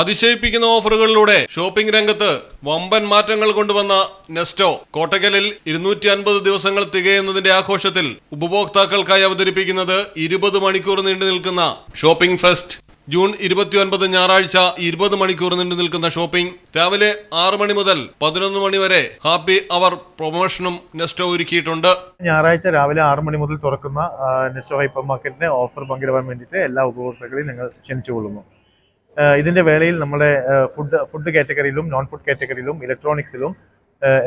അതിശയിപ്പിക്കുന്ന ഓഫറുകളിലൂടെ ഷോപ്പിംഗ് രംഗത്ത് വമ്പൻ മാറ്റങ്ങൾ കൊണ്ടുവന്ന നെസ്റ്റോ കോട്ടക്കലിൽ ഇരുന്നൂറ്റി അൻപത് ദിവസങ്ങൾ തികയുന്നതിന്റെ ആഘോഷത്തിൽ ഉപഭോക്താക്കൾക്കായി അവതരിപ്പിക്കുന്നത് ഇരുപത് മണിക്കൂർ നീണ്ടു നിൽക്കുന്ന ഷോപ്പിംഗ് ഫെസ്റ്റ്. ജൂൺ ഇരുപത്തിയൊൻപത് ഞായറാഴ്ച ഇരുപത് മണിക്കൂർ നീണ്ടു നിൽക്കുന്ന ഷോപ്പിംഗ്. രാവിലെ ആറ് മണി മുതൽ പതിനൊന്ന് മണി വരെ ഹാപ്പി അവർ പ്രൊമോഷനും നെസ്റ്റോ ഒരുക്കിയിട്ടുണ്ട്. ഞായറാഴ്ച രാവിലെ ആറ് മണി മുതൽ തുറക്കുന്ന നെസ്റ്റോ ഹൈപ്പർ മാർക്കറ്റിന്റെ ഓഫർ പങ്കിടുവാൻ വേണ്ടിയിട്ട് എല്ലാ ഉപഭോക്താക്കളെയും ഞങ്ങൾ ക്ഷണിച്ചുകൊള്ളുന്നു. ആ, ഇതിന്റെ വേളയിൽ നമ്മുടെ ഫുഡ് ഫുഡ് കാറ്റഗറിയിലും നോൺ ഫുഡ് കാറ്റഗറിയിലും ഇലക്ട്രോണിക്സിലും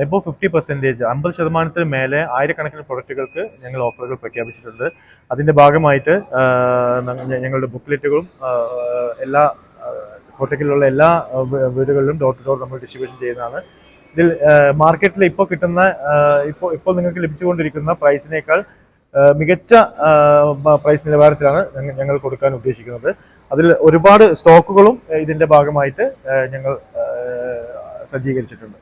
എബോ ഫിഫ്റ്റി പെർസെന്റേജ് അമ്പത് ശതമാനത്തിന് മേലെ ആയിരക്കണക്കിന് പ്രൊഡക്റ്റുകൾക്ക് ഞങ്ങൾ ഓഫറുകൾ പ്രഖ്യാപിച്ചിട്ടുണ്ട്. അതിന്റെ ഭാഗമായിട്ട് ഞങ്ങളുടെ ബുക്ക്ലെറ്റുകളും എല്ലാ ആ, കോട്ടക്കലിലുള്ള എല്ലാ വീടുകളിലും ഡോർ ടു ഡോർ നമ്മൾ ഡിസ്ട്രിബ്യൂഷൻ ചെയ്യുന്നതാണ്. ഇതിൽ മാർക്കറ്റിൽ ഇപ്പോൾ കിട്ടുന്ന ഇപ്പോൾ ഇപ്പോൾ നിങ്ങൾക്ക് ലഭിച്ചുകൊണ്ടിരിക്കുന്ന പ്രൈസിനേക്കാൾ മികച്ച പ്രൈസ് നിലവാരത്തിലാണ് ഞങ്ങൾ കൊടുക്കാൻ ഉദ്ദേശിക്കുന്നത്. അതിൽ ഒരുപാട് സ്റ്റോക്കുകളും ഇതിന്റെ ഭാഗമായിട്ട് ഞങ്ങൾ സജ്ജീകരിച്ചിട്ടുണ്ട്.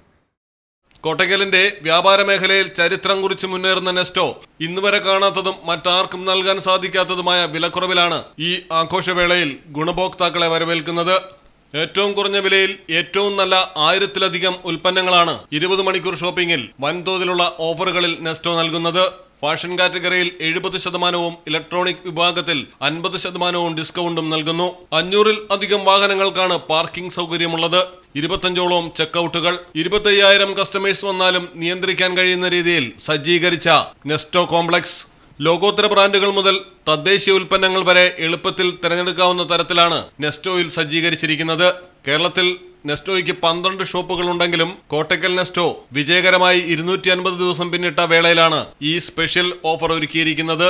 കോട്ടയ്ക്കലിന്റെ വ്യാപാര മേഖലയിൽ ചരിത്രം കുറിച്ച് മുന്നേറുന്ന നെസ്റ്റോ ഇന്നുവരെ കാണാത്തതും മറ്റാർക്കും നൽകാൻ സാധിക്കാത്തതുമായ വിലക്കുറവിലാണ് ഈ ആഘോഷവേളയിൽ ഗുണഭോക്താക്കളെ വരവേൽക്കുന്നത്. ഏറ്റവും കുറഞ്ഞ വിലയിൽ ഏറ്റവും നല്ല ആയിരത്തിലധികം ഉൽപ്പന്നങ്ങളാണ് ഇരുപത് മണിക്കൂർ ഷോപ്പിംഗിൽ വൻതോതിലുള്ള ഓഫറുകളിൽ നെസ്റ്റോ നൽകുന്നത്. ഫാഷൻ കാറ്റഗറിയിൽ എഴുപത് ശതമാനവും ഇലക്ട്രോണിക് വിഭാഗത്തിൽ അൻപത് ശതമാനവും ഡിസ്കൗണ്ടും നൽകുന്നു. അഞ്ഞൂറിൽ അധികം വാഹനങ്ങൾക്കാണ് പാർക്കിംഗ് സൗകര്യമുള്ളത്. ഇരുപത്തഞ്ചോളം ചെക്കൗട്ടുകൾ ഇരുപത്തയ്യായിരം കസ്റ്റമേഴ്സ് വന്നാലും നിയന്ത്രിക്കാൻ കഴിയുന്ന രീതിയിൽ സജ്ജീകരിച്ച നെസ്റ്റോ കോംപ്ലക്സ്. ലോകോത്തര ബ്രാൻഡുകൾ മുതൽ തദ്ദേശീയ ഉൽപ്പന്നങ്ങൾ വരെ എളുപ്പത്തിൽ തിരഞ്ഞെടുക്കാവുന്ന തരത്തിലാണ് നെസ്റ്റോയിൽ സജ്ജീകരിച്ചിരിക്കുന്നത്. കേരളത്തിൽ നെസ്റ്റോയ്ക്ക് പന്ത്രണ്ട് ഷോപ്പുകൾ ഉണ്ടെങ്കിലും കോട്ടക്കൽ നെസ്റ്റോ വിജയകരമായി ഇരുന്നൂറ്റി അൻപത് ദിവസം പിന്നിട്ട വേളയിലാണ് ഈ സ്പെഷ്യൽ ഓഫർ ഒരുക്കിയിരിക്കുന്നത്.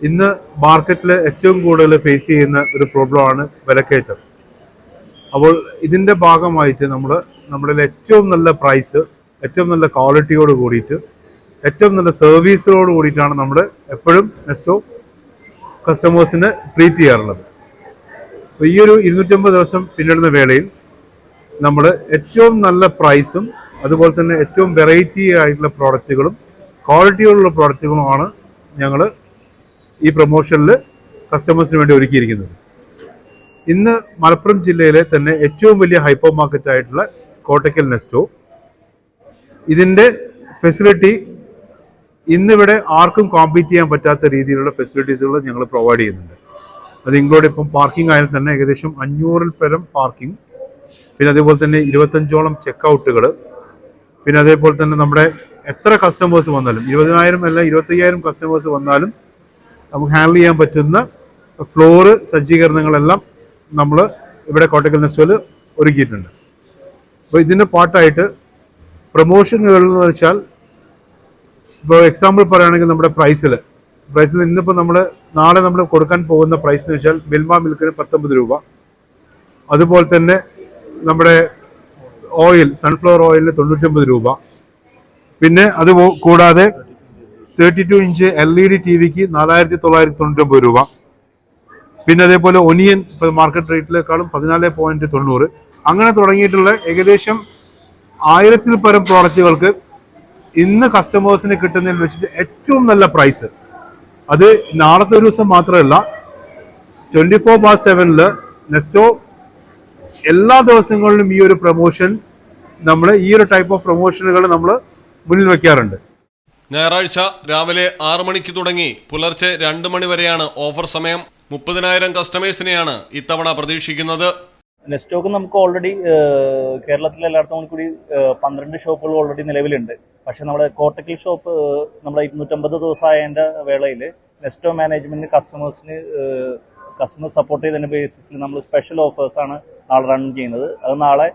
ഇന്ന് മാർക്കറ്റിൽ ഏറ്റവും കൂടുതൽ ഫേസ് ചെയ്യുന്ന ഒരു പ്രോബ്ലമാണ് വിലക്കയറ്റം. അപ്പോൾ ഇതിന്റെ ഭാഗമായിട്ട് നമ്മൾ നമ്മുടെ ഏറ്റവും നല്ല പ്രൈസ് ഏറ്റവും നല്ല ക്വാളിറ്റിയോട് കൂടിയിട്ട് ഏറ്റവും നല്ല സർവീസിനോട് കൂടിയിട്ടാണ് നമ്മൾ എപ്പോഴും നെസ്റ്റോ കസ്റ്റമേഴ്സിന് ട്രീറ്റ് ചെയ്യാറുള്ളത്. അപ്പോൾ ഈ ഒരു ഇരുന്നൂറ്റമ്പത് ദിവസം പിന്നിടുന്ന വേളയിൽ നമ്മൾ ഏറ്റവും നല്ല പ്രൈസും അതുപോലെ തന്നെ ഏറ്റവും വെറൈറ്റി ആയിട്ടുള്ള പ്രോഡക്റ്റുകളും ക്വാളിറ്റിയുള്ള പ്രോഡക്റ്റുകളുമാണ് ഞങ്ങൾ ഈ പ്രൊമോഷനിൽ കസ്റ്റമേഴ്സിന് വേണ്ടി ഒരുക്കിയിരിക്കുന്നത്. ഇന്ന് മലപ്പുറം ജില്ലയിലെ തന്നെ ഏറ്റവും വലിയ ഹൈപ്പർ മാർക്കറ്റ് ആയിട്ടുള്ള കോട്ടക്കൽ നെസ്റ്റോ. ഇതിന്റെ ഫെസിലിറ്റി ഇന്നിവിടെ ആർക്കും കോമ്പീറ്റ് ചെയ്യാൻ പറ്റാത്ത രീതിയിലുള്ള ഫെസിലിറ്റീസുകൾ ഞങ്ങൾ പ്രൊവൈഡ് ചെയ്യുന്നുണ്ട്. അത് ഇൻക്ലൂഡ് ഇപ്പം പാർക്കിംഗ് ആയാൽ തന്നെ ഏകദേശം അഞ്ഞൂറിൽ പരം പാർക്കിംഗ് പിന്നെ അതേപോലെ തന്നെ ഇരുപത്തഞ്ചോളം ചെക്കൗട്ടുകൾ പിന്നെ അതേപോലെ തന്നെ നമ്മുടെ എത്ര കസ്റ്റമേഴ്സ് വന്നാലും ഇരുപതിനായിരം അല്ല ഇരുപത്തയ്യായിരം കസ്റ്റമേഴ്സ് വന്നാലും നമുക്ക് ഹാൻഡിൽ ചെയ്യാൻ പറ്റുന്ന ഫ്ലോറ് സജ്ജീകരണങ്ങളെല്ലാം നമ്മൾ ഇവിടെ കോട്ടക്കൽ നെസ്റ്റോയിൽ ഒരുക്കിയിട്ടുണ്ട്. അപ്പോൾ ഇതിന്റെ പാർട്ടായിട്ട് പ്രൊമോഷനുകൾ എന്ന് വെച്ചാൽ ഇപ്പോൾ എക്സാമ്പിൾ പറയുകയാണെങ്കിൽ നമ്മുടെ പ്രൈസിൽ പ്രൈസിൽ ഇന്നിപ്പോൾ നമ്മൾ നാളെ നമ്മൾ കൊടുക്കാൻ പോകുന്ന പ്രൈസ് എന്ന് വെച്ചാൽ മിൽമ മിൽക്കിന് പത്തൊമ്പത് രൂപ. അതുപോലെ തന്നെ നമ്മുടെ ഓയിൽ സൺഫ്ലവർ ഓയിലിന് തൊണ്ണൂറ്റൊമ്പത് രൂപ. പിന്നെ അത് കൂടാതെ thirty two inch L E D T വിക്ക് നാലായിരത്തി തൊള്ളായിരത്തി തൊണ്ണൂറ്റൊമ്പത് രൂപ. പിന്നെ അതേപോലെ ഒനിയൻ മാർക്കറ്റ് റേറ്റിലേക്കാളും പതിനാല് പോയിന്റ് തൊണ്ണൂറ്. അങ്ങനെ തുടങ്ങിയിട്ടുള്ള ഏകദേശം ആയിരത്തിൽ പരം പ്രോഡക്റ്റുകൾക്ക് ഇന്ന് കസ്റ്റമേഴ്സിന് കിട്ടുന്നതിൽ വെച്ചിട്ട് ഏറ്റവും നല്ല പ്രൈസ് അത് നാളത്തെ ഒരു ദിവസം മാത്രമല്ല ട്വന്റി ഫോർ ബാർ സെവനിൽ നെസ്റ്റോ എല്ലാ ദിവസങ്ങളിലും ഈ ഒരു പ്രൊമോഷൻ നമ്മൾ ഈ ഒരു ടൈപ്പ് ഓഫ് പ്രൊമോഷനുകൾ നമ്മൾ മുന്നിൽ വെക്കാറുണ്ട്. ഞായറാഴ്ച രാവിലെ ആറു മണിക്ക് തുടങ്ങി പുലർച്ചെ രണ്ട് മണി വരെയാണ് ഓഫർ സമയം. മുപ്പതിനായിരം കസ്റ്റമേഴ്സിനെയാണ് ഇത്തവണ പ്രതീക്ഷിക്കുന്നത്. നെസ്റ്റോക്ക് നമുക്ക് ഓൾറെഡി കേരളത്തിലെ എല്ലായിടത്തും കൂടി പന്ത്രണ്ട് ഷോപ്പുകൾ ഓൾറെഡി നിലവിലുണ്ട്. പക്ഷേ നമ്മുടെ കോട്ടക്കൽ ഷോപ്പ് നമ്മുടെ ഇരുന്നൂറ്റമ്പത് ദിവസമായതിന്റെ വേളയിൽ നെസ്റ്റോ മാനേജ്മെന്റ് കസ്റ്റമേഴ്സിന് കസ്റ്റമർ സപ്പോർട്ട് ചെയ്തതിന്റെ ബേസിസിൽ നമ്മൾ സ്പെഷ്യൽ ഓഫേഴ്സാണ് നാളെ റൺ ചെയ്യുന്നത്. അത് നാളെ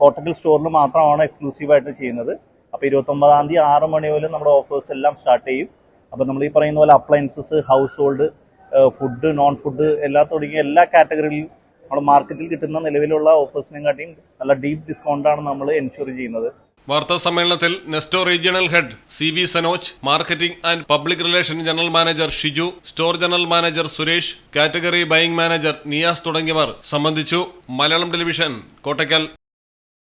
കോട്ടക്കൽ സ്റ്റോറിൽ മാത്രമാണ് എക്സ്ക്ലൂസീവായിട്ട് ചെയ്യുന്നത്. അപ്പോൾ ഇരുപത്തൊമ്പതാം തീയതി ആറ് മണി നമ്മുടെ ഓഫേഴ്സ് എല്ലാം സ്റ്റാർട്ട് ചെയ്യും. അപ്പോൾ നമ്മൾ ഈ പറയുന്ന പോലെ appliances household food non food എല്ലാ തുടങ്ങിയ എല്ലാ കാറ്റഗറിയിലും നമ്മുടെ മാർക്കറ്റിൽ കിട്ടുന്ന നിലവിലുള്ള ഓഫേഴ്സിനെയും കാട്ടിയും നല്ല ഡീപ്പ് ഡിസ്കൗണ്ടാണ് നമ്മൾ എൻഷുർ ചെയ്യുന്നത്. വാർത്താ സമ്മേളനത്തിൽ Nesto regional head C V Sanoj marketing and public relation general manager Shiju store general manager Suresh category buying manager Niyas തുടങ്ങിയവർ സംബന്ധിച്ചു മലയാളം ടെലിവിഷൻ കോട്ടയ്ക്കൽ.